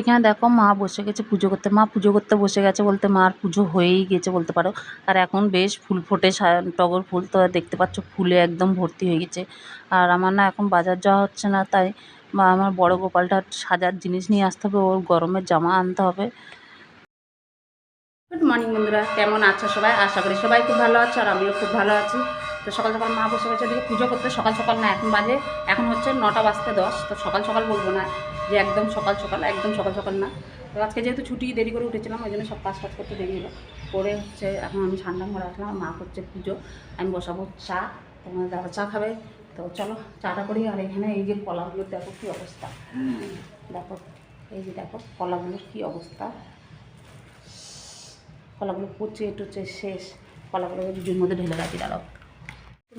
এখানে দেখো মা বসে গেছে পুজো করতে। মা পুজো করতে বসে গেছে বলতে মার পুজো হয়েই গেছে বলতে পারো। আর এখন বেশ ফুল ফোটে টগর ফুল। তো দেখতে পাচ্ছ ফুলে একদম ভর্তি হয়ে গেছে। আর আমার না এখন বাজার যাওয়া হচ্ছে না, তাই আমার বড় গোপালটা সাজার জিনিস নিয়ে আসতে হবে। ওর গরমের জামা আনতে হবে। গুড মর্নিং বন্ধুরা, কেমন আছো সবাই? আশা করি সবাই খুব ভালো আছো আর আমিও খুব ভালো আছি। তো সকাল সকাল মা বসে গেছে ওদিকে পুজো করতে, সকাল সকাল না, এখন বাজে, এখন হচ্ছে নটা বাজতে দশ, তো সকাল সকাল বলব না যে একদম সকাল সকাল, একদম সকাল সকাল না। তো আজকে যেহেতু ছুটি, দেরি করে উঠেছিলাম, ওই জন্য সব কাজ কাজ করতে দেরি হলো। করে হচ্ছে এখন আমি ঠান্ডা ঘরে আসলাম মা করছে পুজো, আমি বসাবো চা তোমার দাদা চা খাবে। তো চলো, চাটা করি, আর এখানে এই যে কলাগুলোর দেখো কী অবস্থা। দেখো, এই যে দেখো, কলাগুলোর কী অবস্থা। কলাগুলো পচে টুচে শেষ, কলাগুলো জুর মধ্যে ঢেলে রাখি, দাঁড়াও।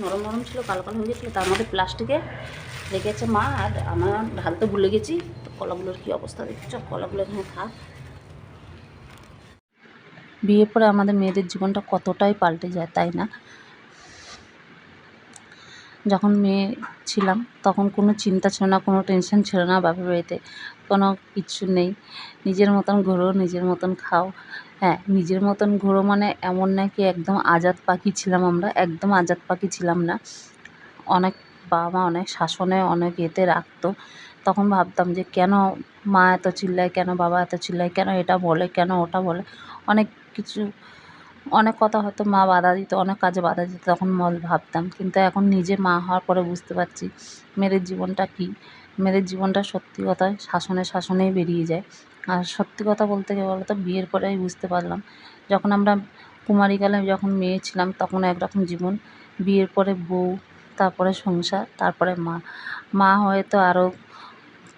নরম নরম ছিল, কালো কালো হয়ে গেছিল তার মধ্যে প্লাস্টিকে রেখেছে মা, আর আমার ঢালতে ভুলে গেছি। তো কলাগুলোর কী অবস্থা দেখছ? কলাগুলো এখানে থাক। বিয়ের পরে আমাদের মেয়েদের জীবনটা কতটাই পাল্টে যায়, তাই না? যখন মেয়ে ছিলাম, তখন কোনো চিন্তা ছিল না, কোনো টেনশন ছিল না বাপের বাড়িতে। কোনো কিছু নেই। নিজের মতন ঘোরো, নিজের মতন খাও। হ্যাঁ নিজের মতন ঘোরো মানে এমন না কি একদম আজাদ পাখি ছিলাম আমরা, একদম আজাদ পাখি ছিলাম না। অনেক বাবা মা অনেক শাসনে, অনেক এতে রাখতো। তখন ভাবতাম যে কেন মা এত চিল্লায়, কেন বাবা এত চিল্লায়, কেন এটা বলে, কেন ওটা বলে? অনেক কিছু, অনেক কথা হয়তো মা বাধা দিত, অনেক কাজে বাধা দিত, তখন মল ভাবতাম। কিন্তু এখন নিজে মা হওয়ার পরে বুঝতে পারছি, মেয়েদের জীবনটা কী? মেয়েদের জীবনটা সত্যি কথা শাসনে শাসনেই বেরিয়ে যায়। আর সত্যি কথা বলতে গেলে বলো তো বিয়ের পরেই বুঝতে পারলাম, যখন আমরা কুমারীকালে যখন মেয়ে ছিলাম তখন একরকম জীবন। বিয়ের পরে বউ, তারপরে সংসার, তারপরে মা। মা হয়ে তো আরও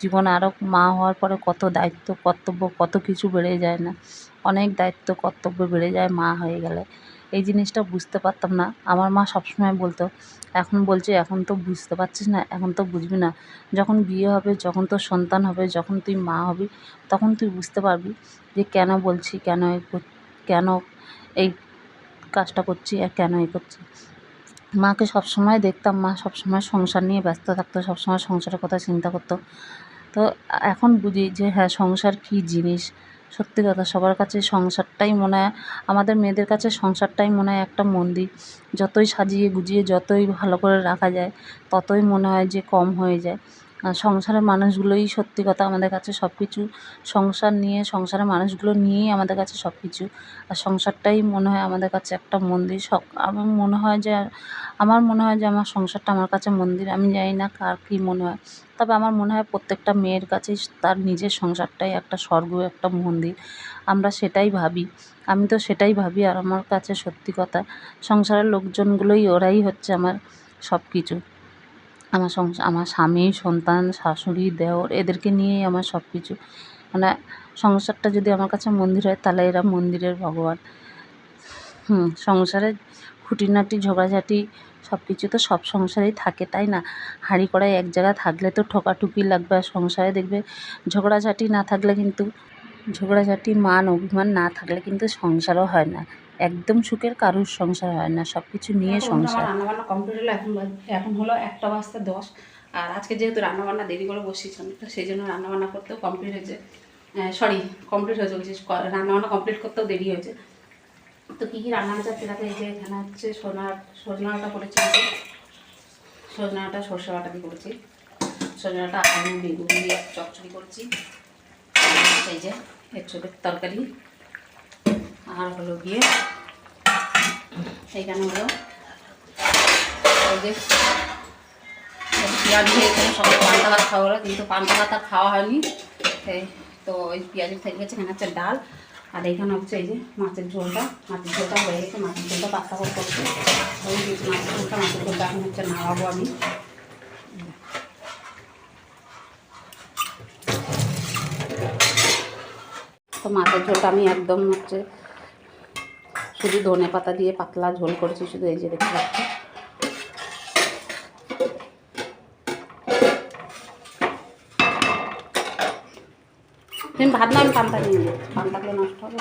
জীবন আরও মা হওয়ার পরে কত দায়িত্ব, কর্তব্য, কত কিছু বেড়ে যায় না। অনেক দায়িত্ব, কর্তব্য বেড়ে যায় মা হয়ে গেলে। এই জিনিসটা বুঝতে পারতাম না। আমার মা সবসময় বলতো, এখন বলছে, এখন তো বুঝতে পারছিস না, এখন তো বুঝবি না। যখন বিয়ে হবে, যখন তোর সন্তান হবে, যখন তুই মা হবি, তখন তুই বুঝতে পারবি যে কেন বলছি, কেন এ কর- কেন এই কাজটা করছি আর কেন এ করছি। মাকে সবসময় দেখতাম, মা সবসময় সংসার নিয়ে ব্যস্ত থাকতো, সবসময় সংসারের কথা চিন্তা করতো। তো এখন বুঝি যে হ্যাঁ সংসার কী জিনিস? সত্যি কথা, সবার কাছে সংসারটাই মনে হয়, আমাদের মেয়েদের কাছে সংসারটাই মনে হয় একটা মন্দির। যতই সাজিয়ে গুজিয়ে যতই ভালো করে রাখা যায়, ততই মনে হয় যে কম হয়ে যায়। সংসারের মানুষগুলোই সত্যি কথা আমাদের কাছে সব কিছু সংসার নিয়ে, সংসারের মানুষগুলো নিয়েই আমাদের কাছে সব কিছু আর সংসারটাই মনে হয় আমাদের কাছে একটা মন্দির। সব, আমার মনে হয় যে, আমার মনে হয় যে আমার সংসারটা আমার কাছে মন্দির। আমি জানি না কার কী মনে হয়। তবে আমার মনে হয় প্রত্যেকটা মেয়ের কাছেই তার নিজের সংসারটাই একটা স্বর্গ, একটা মন্দির। আমরা সেটাই ভাবি। আমি তো সেটাই ভাবি আর আমার কাছে সত্যি কথা। সংসারের লোকজনগুলোই ওরাই হচ্ছে আমার সব কিছু আমার সংসার আমার স্বামী, সন্তান, শাশুড়ি, দেওর এদেরকে নিয়েই আমার সব কিছু মানে সংসারটা যদি আমার কাছে মন্দির হয়, তাহলে এরা মন্দিরের ভগবান। হুম, সংসারে খুঁটিনাটি, ঝগড়াঝাটি সব কিছু তো সব সংসারেই থাকে, তাই না? হাঁড়ি কড়াই এক জায়গায় থাকলে তো ঠোকাঠুকি লাগবে আর সংসারে দেখবে ঝগড়াঝাটি না থাকলে কিন্তু ঝগড়াঝাটি মান অভিমান না থাকলে কিন্তু সংসারও হয় না। একদম সুখের কারুর সংসার হয় না সব কিছু নিয়ে সংসার। রান্নাবান্না কমপ্লিট হলো এখন এখন হলো একটা বাজতে দশ। আর আজকে যেহেতু রান্নাবান্না দেরি করে বসিয়েছিলাম তো সেই জন্য রান্নাবান্না করতেও কমপ্লিট হয়েছে। সরি কমপ্লিট হয়েছে বলছি ক- রান্নাবান্না কমপ্লিট করতেও দেরি হয়েছে। তো কী কী রান্না হচ্ছে তেলাতে এই যে এখানে হচ্ছে সোনা সজনাটা করেছি। সজনাটা সর্ষে বাটা দিয়ে করেছি। সজনাটা আলু বেগুন দিয়ে চচ্চড়ি করেছি। এই যে এর তরকারি। আর হলো গিয়ে এইখানে হলো যে পেঁয়াজ দিয়ে এখানে কিন্তু পান্তা ভাত খাওয়া হয়নি। তো ওই পেঁয়াজ থেকে গেছে এখানে হচ্ছে ডাল। আর এইখানে হচ্ছে এই যে মাছের ঝোলটা। মাছের ঝোলটা হয়ে গেছে, মাছের ঝোলটা পাত্তা করে করছে। ওই মাছের ঝোলটা মাছের ঝোলটা এখন হচ্ছে নামাবো আমি। তো মাছের ঝোলটা আমি একদম হচ্ছে শুধু ধনে পাতা দিয়ে পাতলা ঝোল করেছি, শুধু এই যে দেখতে পাচ্ছি ভাত না আমি পান্তা নিয়ে পান্তা নষ্ট হবে?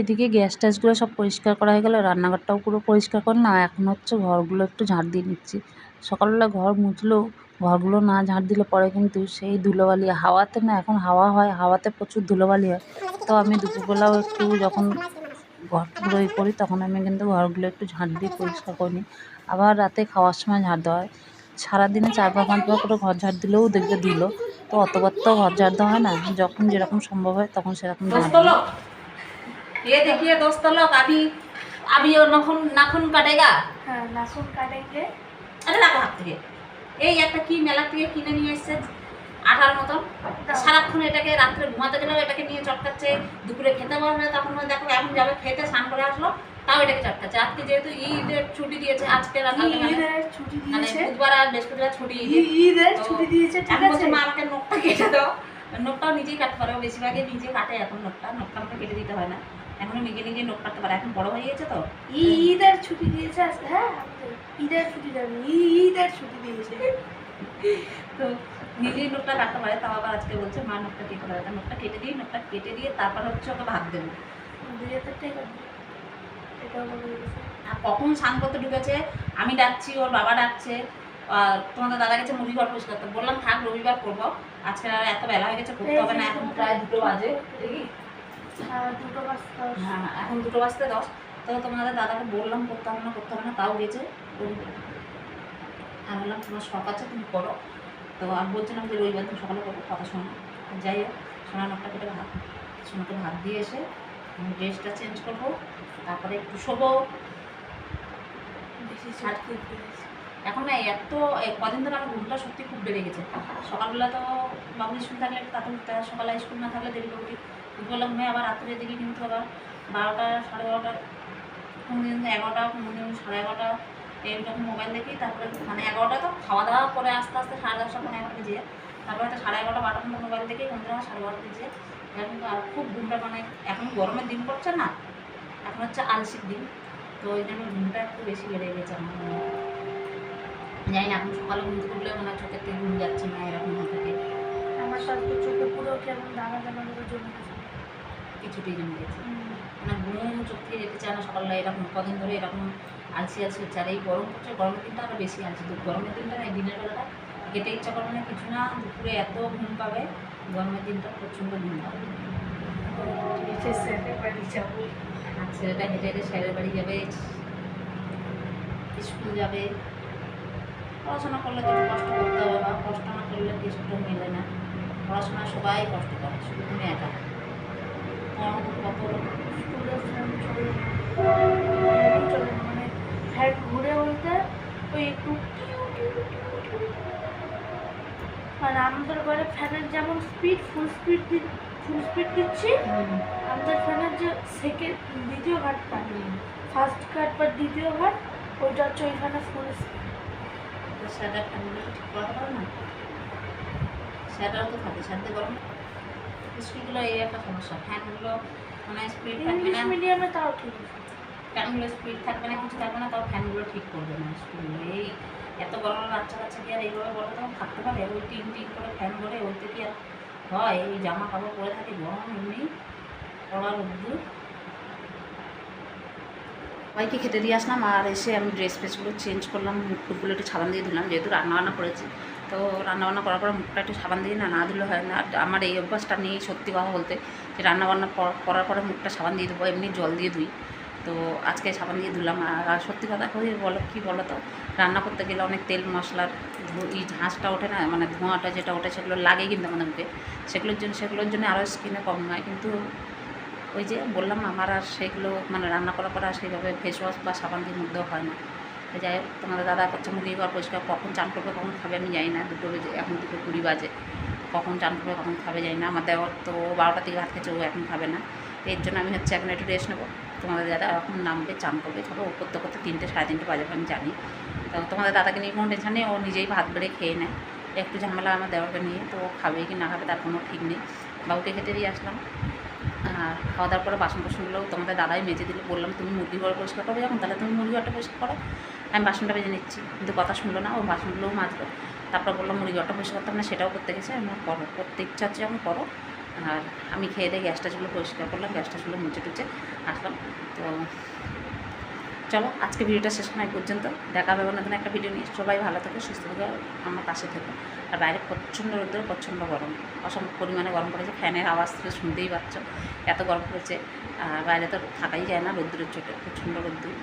এদিকে গ্যাস ট্যাসগুলো সব পরিষ্কার করা হয়ে গেল, রান্নাঘরটাও পুরো পরিষ্কার করে না, এখন হচ্ছে ঘরগুলো একটু ঝাড় দিয়ে নিচ্ছি। সকালবেলা ঘর মুছলেও ঘরগুলো না ঝাড় দিলে পরে কিন্তু সেই ধুলোবালি, হাওয়াতে না এখন হাওয়া হয়, হাওয়াতে প্রচুর ধুলোবালি হয়। তো আমি দুপুরবেলাও একটু যখন ঘরগুলো ই করি, তখন আমি কিন্তু ঘরগুলো একটু ঝাড় দিয়ে পরিষ্কার করে নিই। আবার রাতে খাওয়ার সময় ঝাড় দেওয়া হয়। সারাদিনে চারবার, পাঁচবার করে ঘর ঝাড় দিলেও দেখবে দিল তো অতবার তো ঘর ঝাড় দেওয়া হয় না, যখন যেরকম সম্ভব হয় তখন সেরকম ঝাড় ये देखिए दोस्त लोग अभी अभी वो नाखून नाखून काटेगा হ্যাঁ নাসুন কাটেঙ্গে আরে রাখো হাত থেকে এই একটা কি মেলা থেকে কিনে নিয়ে এসছে আঠার মতন সারাক্ষণ এটাকে রাত্রে ঘুমাতে গেলেও এটাকে নিয়ে চটকাচ্ছে দুপুরে খেতে বসবে তখন ওই দেখো এখন যাবে খেতে স্নান করে আসলো তাও এটাকে চটকাচ্ছে আজকে যেহেতু ঈদের ছুটি দিয়েছে আজকে রাখালে মানে ঈদের ছুটি মানে দিয়েছে বুধবার আর বৃহস্পতিবার ছুটি ঈদের। ই- ঈদের তো ছুটি দিয়েছে ঠিক এখন বলছে আছে মা আমাকে নখটা কেটে দাও নখটাও নিজেই কাটতে পারে ও বেশিরভাগই নিজে কাটে এখন নখটা নখটা আমাকে কেটে দিতে হয় না এখন ও নিজে নিজে নখ কাটতে পারে। এখন বড় হয়ে গেছে তো? ঈদের ছুটি দিয়েছে আজকে, হ্যাঁ ঈদের ছুটি দেয়নি ঈদের ছুটি দিয়েছে। তো নিজেই নখটা কাটতে পারে তাও আবার আজকে বলছে মা নখটা কেটে পারে তা নখটা কেটে দিই নখটা কেটে দিয়ে তারপর হচ্ছে ওকে ভাত দেবো। দিয়ে। আর কখন স্নান করতে ঢুকেছে আমি ডাকছি ওর বাবা ডাকছে আর তোমাদের দাদা গেছে মুরগি ঘর পরিষ্কার করতে। বললাম থাক রবিবার করব। আজকে আর এত বেলা হয়ে গেছে করতে হবে না এখন প্রায় দুটো বাজে দেখি। হ্যাঁ এখন দুটো বাজতে দশ। তো তোমাদের দাদাকে বললাম করতে হবে না করতে হবে না তাও গেছে। আমি বললাম তোমার শখ আছে তুমি করো। তো আমি বলছিলাম যে রবিবার দিন সকালে করব কথা শোনো। যাই হোক সোনা নখটা কেটে ভাত সোনাকে ভাত দিয়ে এসে আমি ড্রেসটা চেঞ্জ করব তারপরে একটু শোবো। দিয়ে এখন না এত কদিন ধরে আমার ঘুমটা সত্যি খুব বেড়ে গেছে। সকালবেলা তো বাবু স্কুল থাকলে তাড়াতাড়ি সকালে স্কুল না থাকলে দেরি করে দুপুরবেলা আবার রাত্রের দিকে কিন্তু আবার বারোটা, সাড়ে বারোটা কোনো দিন এগারোটা কোনো দিন সাড়ে এগারোটা এইরকম মোবাইল দেখি, তারপরে মানে এগারোটা তো খাওয়া দাওয়া করে আস্তে আস্তে সাড়ে দশটা পনেরো এগারোটা যায়। তারপরে তো সাড়ে এগারোটা, বারোটা পর্যন্ত মোবাইল দেখি কোন দিন সাড়ে বারোটা যায়। এখন তো আর খুব ঘুমটা মানে এখন গরমের দিন পড়ছে না, এখন হচ্ছে আলসির দিন তো ওই জন্য ঘুমটা একটু বেশি বেড়ে গেছে আমার। জানি না, এখন সকালে ঘুম উঠলে মনে হয় চোখের থেকে ঘুম যাচ্ছে না, এরকম থাকে আমার আজকে চোখে পুরো কেমন দানা দানা জমে কিছুতেই জমে গেছে। মানে ঘুম চোখ থেকে যেতে চায় না সকালবেলা এরকম কদিন ধরে এরকম আলসি আলসি হচ্ছে আর এই গরম হচ্ছে গরমের দিনটা আরও বেশি আলসি। তো গরমের দিনটা না এই দিনের বেলাটা খেতে ইচ্ছা করবে না কিছু না দুপুরে এত ঘুম পাবে গরমের দিনটা প্রচণ্ড ঘুম পাবে। ছেলেটা হেঁটে হেঁটে স্যারের বাড়ি যাবে স্কুল যাবে। পড়াশোনা করলে তো কষ্ট করতে হবে বা কষ্ট না করলে কিছু মেলে না। পড়াশোনা সবাই কষ্ট করে শুধু তুমি একা তোমার মতো কত লোক স্কুলে ফ্যান চলে না ফ্যানই চলে না মানে ঘুরে বলতে ওই। মানে আমাদের ঘরে ফ্যানের যেমন speed full speed full speed দিচ্ছি আমাদের ফ্যানের যে সেকেন্ড দ্বিতীয় ঘাটটা ফার্স্ট ঘাট বা দ্বিতীয় ঘাট ওইটা হচ্ছে ওইখানে ফুল স্যাররা ফ্যানগুলো ঠিক করাতে পারে না স্যাররাও তো থাকে স্যারদের গরম স্কুলগুলো এই একটা সমস্যা ফ্যানগুলো মানে স্পিড থাকবে না। মিডিয়ামে তাও ঠিক। ফ্যানগুলো স্পিড থাকবে না কিছু থাকবে না তাও ফ্যানগুলো ঠিক করবে না। স্কুলগুলো এই এত গরমের বাচ্চা কাচ্চা কি আর এইভাবে বলে তখন থাকতে পারে? ওই টিন টিন করে ফ্যান করে ওইতে কি আর হয়? এই জামা কাপড় পরে থাকে গরম এমনি পড়া রোদ্দুর সবাইকে খেতে দিয়ে আসলাম আর এসে আমি ড্রেস ফ্রেসগুলো চেঞ্জ করলাম মুখ টুকগুলো একটু সাবান দিয়ে দিলাম যেহেতু রান্নাবান্না করেছি। তো রান্নাবান্না করার পর মুখটা একটু সাবান দিয়ে না না দিলে হয় না। আমার এই অভ্যাসটা নেই সত্যি কথা বলতে। যে রান্নাবান্না কর- করার পরে মুখটা সাবান দিয়ে দেবো, এমনি জল দিয়ে ধুই। তো আজকে সাবান দিয়ে ধুলাম। আর সত্যি কথা কই বলো, কী বলো তো? রান্না করতে গেলে অনেক তেল মশলার ধু- এই ঝাঁসটা ওঠে না মানে ধোঁয়াটা যেটা ওঠে সেগুলো লাগে কিন্তু আমাদের মুখে। সেগুলোর জন্য সেগুলোর জন্য আরও স্কিনে কম হয় কিন্তু ওই যে বললাম আমার আর সেগুলো মানে রান্না করার পরে আর সেইভাবে ফেস ওয়াশ বা সাবান দিয়ে মুখ দেওয়া হয় না। যাই হোক তোমাদের দাদা মুরগি ঘর পরিষ্কার, কখন চান করবে, কখন খাবে আমি জানি না, দুটো বেজে, এখন দুটো কুড়ি বাজে। কখন চান করবে, কখন খাবে জানি না, আমার দেওয়ার তো বারোটা থেকে ভাত খেয়েছে ও এখন খাবে না। এর জন্য আমি হচ্ছে এখন একটু রেস্ট নেব। তোমাদের দাদা এখন নামবে, চান করবে খাব ও করতে করতে তিনটে, সাড়ে তিনটে বাজে আমি জানি। তো তোমাদের দাদাকে নিয়ে কোনো টেনশন নেই, ও নিজেই ভাত বেড়ে খেয়ে নেয়। একটু ঝামেলা আমার দেওয়াকে নিয়ে, তো খাবে কি না খাবে তার কোনো ঠিক নেই। বাবুকে খেতে দিয়ে আসলাম। আর খাওয়া দাওয়ার পরে বাসন কোসনগুলো তোমাদের দাদাই মেজে দিলে। বললাম, তুমি মুরগি ঘর পরিষ্কার করো যখন? তাহলে তুমি মুরগি ঘরটা পরিষ্কার করো। আমি বাসনটা বেজে নিচ্ছি, কিন্তু কথা শুনলো না, ও বাসনগুলোও মাজলো। তারপর বললাম, মুরগি ঘরটা পরিষ্কার করতাম না, সেটাও করতে গেছে, আমার করো, করতে ইচ্ছা হচ্ছে যখন করো। আর আমি খেয়ে দিয়ে গ্যাসটা চুলো পরিষ্কার করলাম, গ্যাসটা চুলো মুছে টুচে আসলাম। তো চলো, আজকে ভিডিওটা শেষ নয় পর্যন্ত। দেখা হবে নতুন একটা ভিডিও নিয়ে। সবাই ভালো থাকে, সুস্থ থাকে, আমার পাশে থেকো। আর বাইরে প্রচণ্ড রোদ্রে, প্রচণ্ড গরম। অসম্ভব পরিমাণে গরম পড়েছে। ফ্যানের আওয়াজ থেকে শুনতেই পাচ্ছ, এত গরম পড়েছে। আর বাইরে তো থাকাই যায় না রোদ্রের চোখে, প্রচণ্ড রোদ্দুর